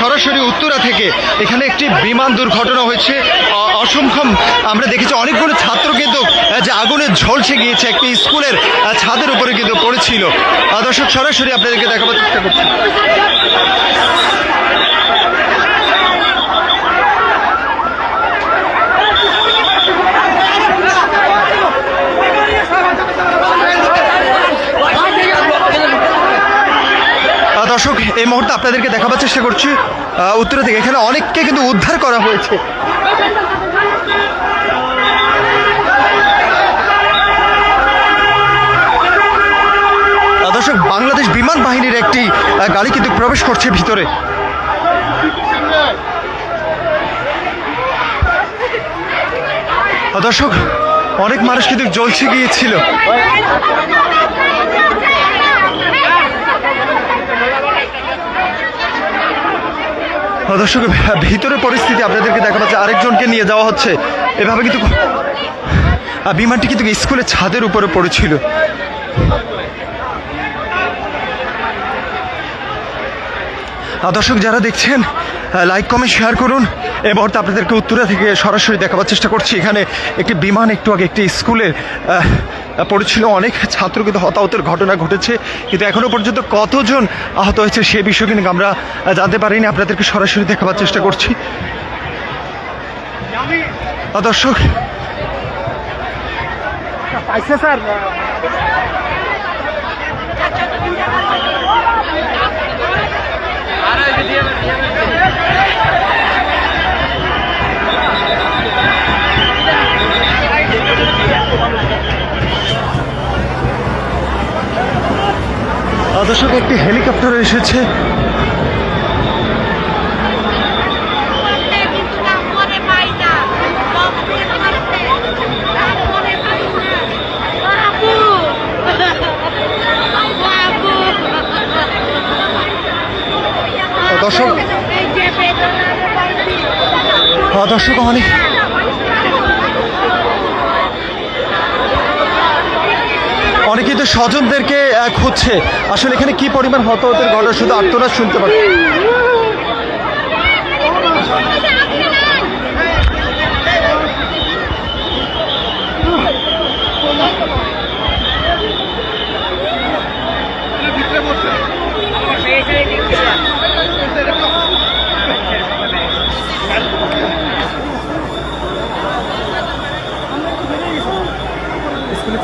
সরাসরি উত্তরা থেকে এখানে একটি বিমান দুর্ঘটনা হয়েছে। অসংখ্য, আমরা দেখেছি অনেকগুলো ছাত্র কিন্তু যে আগুনে ঝলসে গিয়েছে। একটি স্কুলের ছাদের উপরে কিন্তু পড়েছিল। দর্শক, সরাসরি আপনাদেরকে দেখাবার চেষ্টা করছি। মুহূর্তে আপনাদেরকে দেখাবার চেষ্টা করছি উত্তরা থেকে এখানে অনেককে কিন্তু উদ্ধার করা হয়েছে দর্শক বাংলাদেশ বিমান বাহিনীর একটি গাড়ি কিন্তু প্রবেশ করছে ভিতরে দর্শক অনেক মানুষ কিন্তু জ্বলছে গিয়েছিল দর্শক ভিতরে পরিস্থিতি আপনাদেরকে দেখা যাচ্ছে আরেকজনকে নিয়ে যাওয়া হচ্ছে। এভাবে কিন্তু আর বিমানটি কিন্তু স্কুলের ছাদের উপরে পড়েছিল। দর্শক যারা দেখছেন লাইক কমেন্ট শেয়ার করুন। এই মুহূর্তে আপনাদেরকে উত্তরা থেকে সরাসরি দেখাবার চেষ্টা করছি। এখানে একটি বিমান একটু আগে একটি স্কুলে আহ, পড়েছিল অনেক ছাত্র কিন্তু হতাহতের ঘটনা ঘটেছে। কিন্তু এখনও পর্যন্ত কতজন আহত হয়েছে সে বিষয়ে কিন্তু আমরা জানতে পারিনি। আপনাদেরকে সরাসরি দেখাবার চেষ্টা করছি। দর্শক। স্যার? দর্শক একটি হেলিকপ্টার এসেছে। দর্শক এই যে বেদনারে পাইছি আহ, দর্শক অনেক অনেকে তো স্বজনদেরকে খুঁজছে। আসলে এখানে কি পরিমাণ হতাহতের ঘটনা শুধু আত্মরাজ শুনতে পাচ্ছে।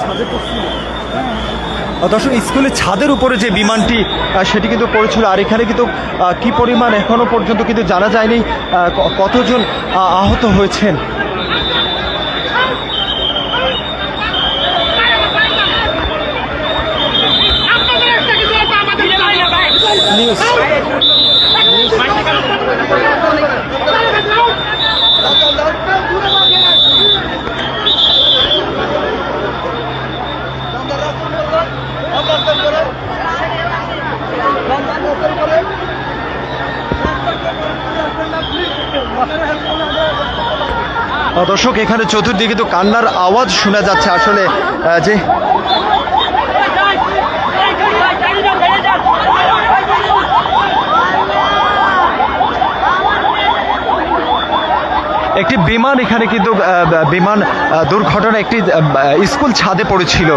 আহ, দর্শক, স্কুলের ছাদের উপরে যে বিমানটি সেটি কিন্তু পড়েছিল। আর এখানে কিন্তু কি পরিমাণ এখনও পর্যন্ত কিন্তু জানা যায়নি কতজন আহত হয়েছেন। দর্শক, এখানে চতুর্দিকে তো কান্নার আওয়াজ শোনা যাচ্ছে। আসলে যে একটি বিমান, এখানে কিন্তু বিমান দুর্ঘটনা, একটি স্কুল ছাদে পড়েছিল।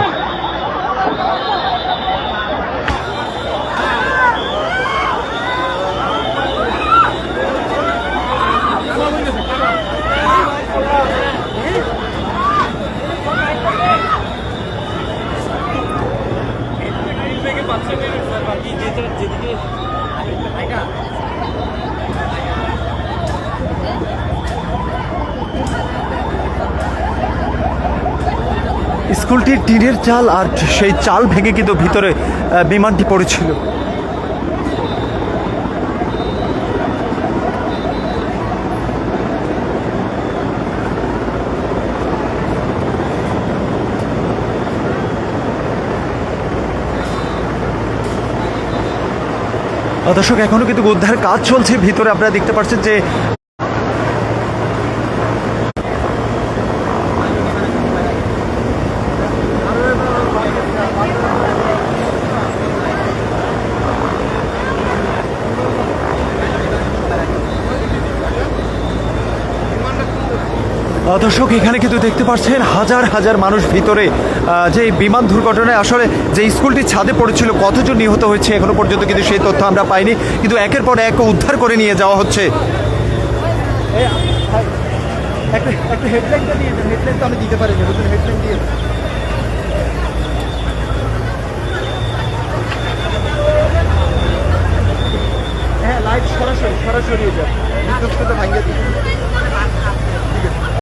স্কুলটির টিনের চাল আর সেই চাল ভেঙে কিন্তু ভিতরে বিমানটি পড়েছিল। দর্শক এখনও কিন্তু উদ্ধার কাজ চলছে। ভিতরে আপনারা দেখতে পাচ্ছেন যে দর্শক, এখানে কিন্তু দেখতে পাচ্ছেন হাজার হাজার মানুষ ভিতরে। যে বিমান দুর্ঘটনায় আসলে যে স্কুলটি ছাদে পড়েছিল, কতজন নিহত হয়েছে এখনও পর্যন্ত কিন্তু সেই তথ্য আমরা পাইনি। কিন্তু একের পর এক উদ্ধার করে নিয়ে যাওয়া হচ্ছে। হ্যাঁ লাইভ সরাসরি সরাসরি